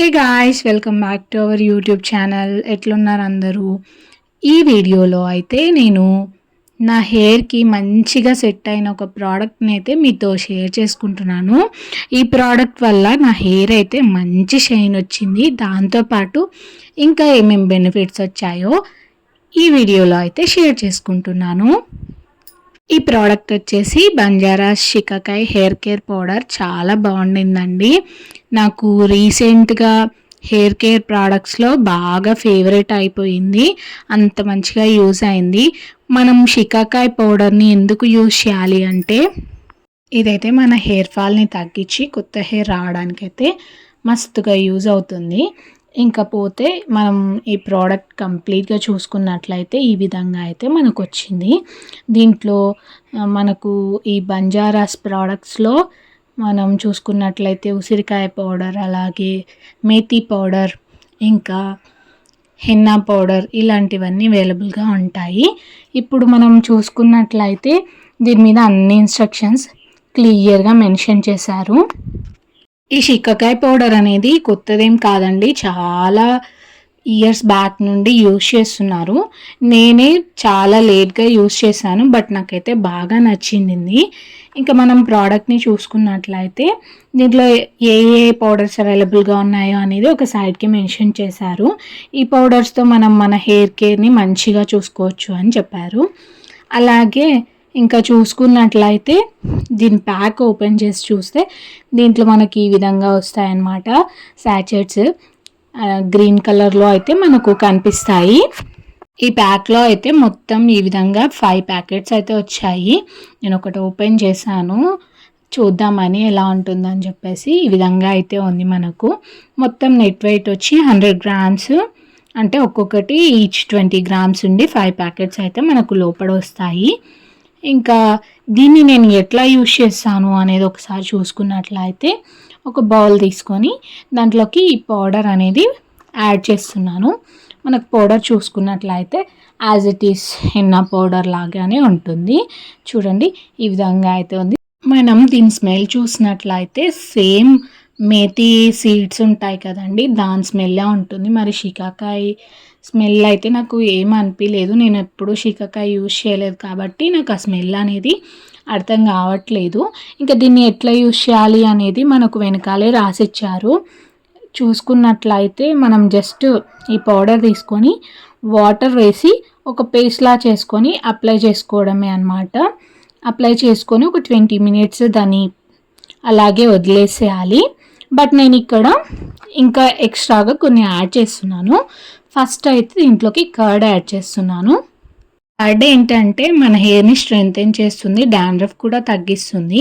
Hey guys welcome back to our YouTube channel ఎట్లున్నారు అందరూ? ఈ వీడియోలో అయితే నేను నా హెయిర్కి మంచిగా సెట్ అయిన ఒక ప్రోడక్ట్ని అయితే మీతో షేర్ చేసుకుంటున్నాను. ఈ ప్రోడక్ట్ వల్ల నా హెయిర్ అయితే మంచి షైన్ వచ్చింది. దాంతోపాటు ఇంకా ఏమేమి బెనిఫిట్స్ వచ్చాయో ఈ వీడియోలో అయితే షేర్ చేసుకుంటున్నాను. ఈ ప్రోడక్ట్ వచ్చేసి Banjaras shikakai hair care powder. చాలా బాగుండిందండి. నాకు రీసెంట్గా హెయిర్ కేర్ ప్రోడక్ట్స్లో బాగా ఫేవరెట్ అయిపోయింది. అంత మంచిగా యూజ్ అయింది. మనం షికాకాయ్ పౌడర్ని ఎందుకు యూజ్ చేయాలి అంటే ఇదైతే మన హెయిర్ ఫాల్ని తగ్గించి కొత్త హెయిర్ రావడానికైతే మస్తుగా యూజ్ అవుతుంది. ఇంకా పోతే మనం ఈ ప్రోడక్ట్ కంప్లీట్గా చూసుకున్నట్లయితే ఈ విధంగా అయితే మనకు వచ్చింది దీంట్లో మనకు ఈ బంజారాస్ ప్రోడక్ట్స్లో మనం చూసుకున్నట్లయితే ఉసిరికాయ పౌడర్ అలాగే మేతి పౌడర్ ఇంకా హెన్నా పౌడర్ ఇలాంటివన్నీ అవైలబుల్గా ఉంటాయి. ఇప్పుడు మనం చూసుకున్నట్లయితే దీని మీద అన్ని ఇన్స్ట్రక్షన్స్ క్లియర్గా మెన్షన్ చేశారు. ఈ షిక్కకాయ పౌడర్ అనేది కొత్తదేం కాదండి. చాలా ఇయర్స్ బ్యాక్ నుండి యూస్ చేస్తున్నారు. నేనే చాలా లేట్గా యూస్ చేశాను బట్ నాకైతే బాగా నచ్చింది. ఇంకా మనం ప్రోడక్ట్ని చూసుకున్నట్లయితే దీంట్లో ఏ ఏ పౌడర్స్ అవైలబుల్గా ఉన్నాయో అనేది ఒక సైడ్కి మెన్షన్ చేశారు. ఈ పౌడర్స్తో మనం మన హెయిర్ కేర్ని మంచిగా చూసుకోవచ్చు అని చెప్పారు. అలాగే ఇంకా చూసుకున్నట్లయితే దీని ప్యాక్ ఓపెన్ చేసి చూస్తే దీంట్లో మనకి ఈ విధంగా వస్తాయన్నమాట శాచెట్స్ గ్రీన్ కలర్లో అయితే మనకు కనిపిస్తాయి. ఈ ప్యాక్లో అయితే మొత్తం ఈ విధంగా ఫైవ్ ప్యాకెట్స్ అయితే వచ్చాయి. నేను ఒకటి ఓపెన్ చేశాను. చూద్దామని ఎలా ఉంటుందని చెప్పేసి ఈ విధంగా అయితే ఉంది మనకు. మొత్తం నెట్ వెయిట్ వచ్చి హండ్రెడ్ గ్రామ్స్ అంటే ఒక్కొక్కటి ఈచ్ ట్వంటీ గ్రామ్స్ ఉండి ఫైవ్ ప్యాకెట్స్ అయితే మనకు లోపల వస్తాయి. ఇంకా దీన్ని నేను ఎట్లా యూజ్ చేస్తాను అనేది ఒకసారి చూసుకున్నట్లయితే ఒక బౌల్ తీసుకొని దాంట్లోకి ఈ పౌడర్ అనేది యాడ్ చేస్తున్నాను. మనకు పౌడర్ చూసుకున్నట్లయితే యాజ్ ఇట్ ఈస్ ఎన్న పౌడర్ లాగానే ఉంటుంది. చూడండి ఈ విధంగా అయితే ఉంది. మనం దీని స్మెల్ చూసినట్లయితే సేమ్ మేతి సీడ్స్ ఉంటాయి కదండి దాని స్మెల్లే ఉంటుంది. మరి షికాకాయ స్మెల్ అయితే నాకు ఏం అనిపించలేదు నేను ఎప్పుడూ షికాకాయ యూజ్ చేయలేదు కాబట్టి నాకు ఆ స్మెల్ అనేది అర్థం కావట్లేదు. ఇంకా దీన్ని ఎట్లా యూజ్ చేయాలి అనేది మనకు వెనకాలే రాసిచ్చారు. చూసుకున్నట్లయితే మనం జస్ట్ ఈ పౌడర్ తీసుకొని వాటర్ వేసి ఒక పేస్ట్లా చేసుకొని అప్లై చేసుకోవడమే అనమాట అప్లై చేసుకొని ఒక ట్వంటీ మినిట్స్ దాన్ని అలాగే వదిలేసేయాలి. బట్ నేను ఇక్కడ ఇంకా ఎక్స్ట్రాగా కొన్ని యాడ్ చేస్తున్నాను. ఫస్ట్ అయితే దీంట్లోకి కర్డ్ యాడ్ చేస్తున్నాను. కర్డ్ ఏంటంటే మన హెయిర్ని స్ట్రెంగ్తెన్ చేస్తుంది డాండ్రఫ్ కూడా తగ్గిస్తుంది.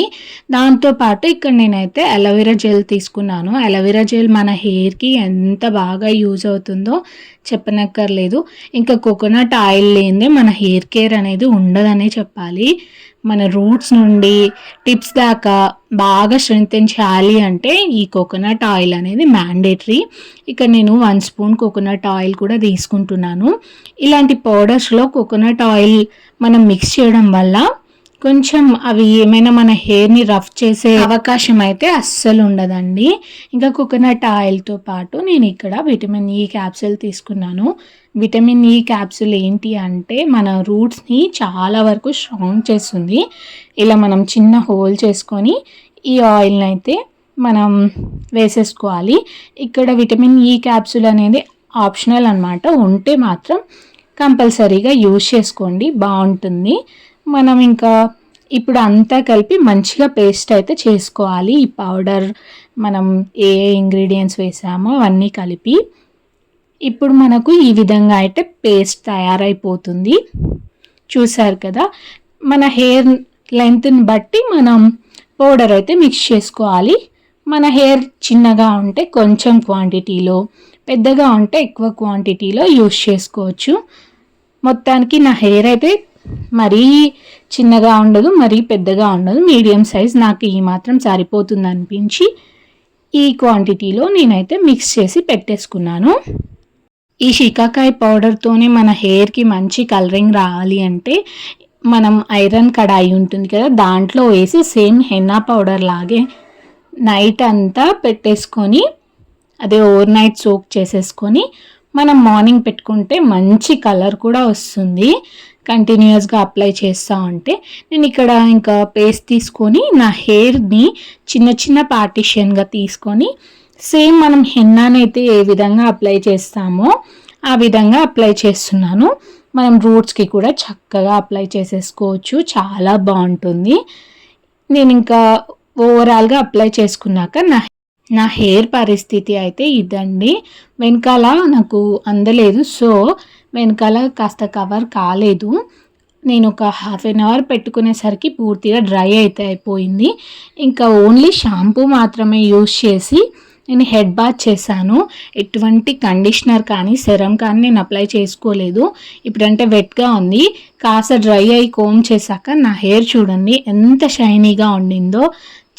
దాంతోపాటు ఇక్కడ నేనైతే అలోవెరా జెల్ తీసుకున్నాను. అలోవెరా జెల్ మన హెయిర్కి ఎంత బాగా యూజ్ అవుతుందో చెప్పనక్కర్లేదు. ఇంకా కోకోనట్ ఆయిల్ లేనిదే మన హెయిర్ కేర్ అనేది ఉండదనే చెప్పాలి. మన రూట్స్ నుండి టిప్స్ దాకా బాగా శ్రద్ధించాలి చేయాలి అంటే ఈ కోకోనట్ ఆయిల్ అనేది మ్యాండేటరీ ఇక నేను వన్ స్పూన్ కోకోనట్ ఆయిల్ కూడా తీసుకుంటున్నాను. ఇలాంటి పౌడర్స్లో కోకోనట్ ఆయిల్ మనం మిక్స్ చేయడం వల్ల కొంచెం అవి ఏమైనా మన హెయిర్ని రఫ్ చేసే అవకాశం అయితే అస్సలు ఉండదండి. ఇంకా కోకోనట్ ఆయిల్తో పాటు నేను ఇక్కడ విటమిన్ ఈ క్యాప్సూల్ తీసుకున్నాను. విటమిన్ ఈ క్యాప్సూల్ ఏంటి అంటే మన రూట్స్ని చాలా వరకు స్ట్రాంగ్ చేస్తుంది. ఇలా మనం చిన్న హోల్ చేసుకొని ఈ ఆయిల్ని అయితే మనం వేసేసుకోవాలి. ఇక్కడ విటమిన్ ఈ క్యాప్సూల్ అనేది ఆప్షనల్ అనమాట ఉంటే మాత్రం కంపల్సరీగా యూజ్ చేసుకోండి. బాగుంటుంది. మనం ఇంకా ఇప్పుడు అంతా కలిపి మంచిగా పేస్ట్ అయితే చేసుకోవాలి. ఈ పౌడర్ మనం ఏ ఏ ఇంగ్రీడియంట్స్ వేసామో అవన్నీ కలిపి. ఇప్పుడు మనకు ఈ విధంగా అయితే పేస్ట్ తయారైపోతుంది. చూసారు కదా? మన హెయిర్ లెంత్ని బట్టి మనం పౌడర్ అయితే మిక్స్ చేసుకోవాలి. మన హెయిర్ చిన్నగా ఉంటే కొంచెం క్వాంటిటీలో పెద్దగా ఉంటే ఎక్కువ క్వాంటిటీలో యూస్ చేసుకోవచ్చు. మొత్తానికి నా హెయిర్ అయితే మరీ చిన్నగా ఉండదు మరీ పెద్దగా ఉండదు. మీడియం సైజ్ నాకు ఈ మాత్రం సరిపోతుంది అనిపించి ఈ క్వాంటిటీలో నేనైతే మిక్స్ చేసి పెట్టేసుకున్నాను. ఈ షికాకాయ పౌడర్తోనే మన హెయిర్కి మంచి కలరింగ్ రావాలి అంటే మనం ఐరన్ కడాయి ఉంటుంది కదా దాంట్లో వేసి సేమ్ హెన్నా పౌడర్ లాగే నైట్ అంతా పెట్టేసుకొని అదే ఓవర్ నైట్ సోక్ చేసేసుకొని మనం మార్నింగ్ పెట్టుకుంటే మంచి కలర్ కూడా వస్తుంది. కంటిన్యూస్గా అప్లై చేస్తూ ఉంటే నేను ఇక్కడ ఇంకా పేస్ట్ తీసుకొని నా హెయిర్ని చిన్న చిన్న పార్టిషన్గా తీసుకొని సేమ్ మనం హెన్నానైతే ఏ విధంగా అప్లై చేస్తామో ఆ విధంగా అప్లై చేస్తున్నాను. మనం రూట్స్కి కూడా చక్కగా అప్లై చేసేసుకోవచ్చు. చాలా బాగుంటుంది. నేను ఇంకా ఓవరాల్గా అప్లై చేసుకున్నాక నా నా హెయిర్ పరిస్థితి అయితే ఇదండి. వెనకాల నాకు అందలేదు. సో వెనకాల కాస్త కవర్ కాలేదు. నేను ఒక హాఫ్ అన్ అవర్ పెట్టుకునేసరికి పూర్తిగా డ్రై అయితే అయిపోయింది. ఇంకా ఓన్లీ షాంపూ మాత్రమే యూస్ చేసి నేను హెడ్ బాత్ చేశాను. ఎటువంటి కండిషనర్ కానీ సెరమ్ కానీ నేను అప్లై చేసుకోలేదు. ఇప్పుడంటే వెట్గా ఉంది. కాస్త డ్రై అయి కోమ్ చేశాక నా హెయిర్ చూడండి ఎంత షైనీగా ఉండిందో.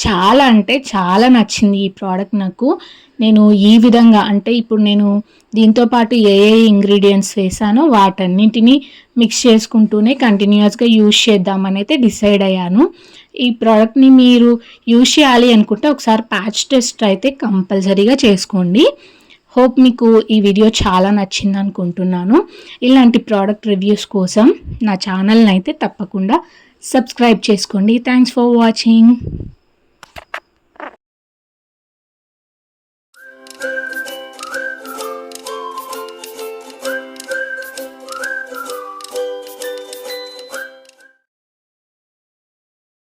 చాలా అంటే చాలా నచ్చింది ఈ ప్రోడక్ట్ నాకు. నేను ఈ విధంగా అంటే ఇప్పుడు నేను దీంతో పాటు ఏ ఏ ఇంగ్రీడియంట్స్ వేసానో వాటన్నిటిని మిక్స్ చేసుకుంటూనే కంటిన్యూస్గా యూజ్ చేద్దామని అయితే డిసైడ్ అయ్యాను. ఈ ప్రోడక్ట్ని మీరు యూజ్ చేయాలి అనుకుంటే ఒకసారి ప్యాచ్ టెస్ట్ అయితే కంపల్సరీగా చేసుకోండి. హోప్ మీకు ఈ వీడియో చాలా నచ్చింది అనుకుంటున్నాను. ఇలాంటి ప్రోడక్ట్ రివ్యూస్ కోసం నా ఛానల్ని అయితే తప్పకుండా సబ్స్క్రైబ్ చేసుకోండి. Thanks for watching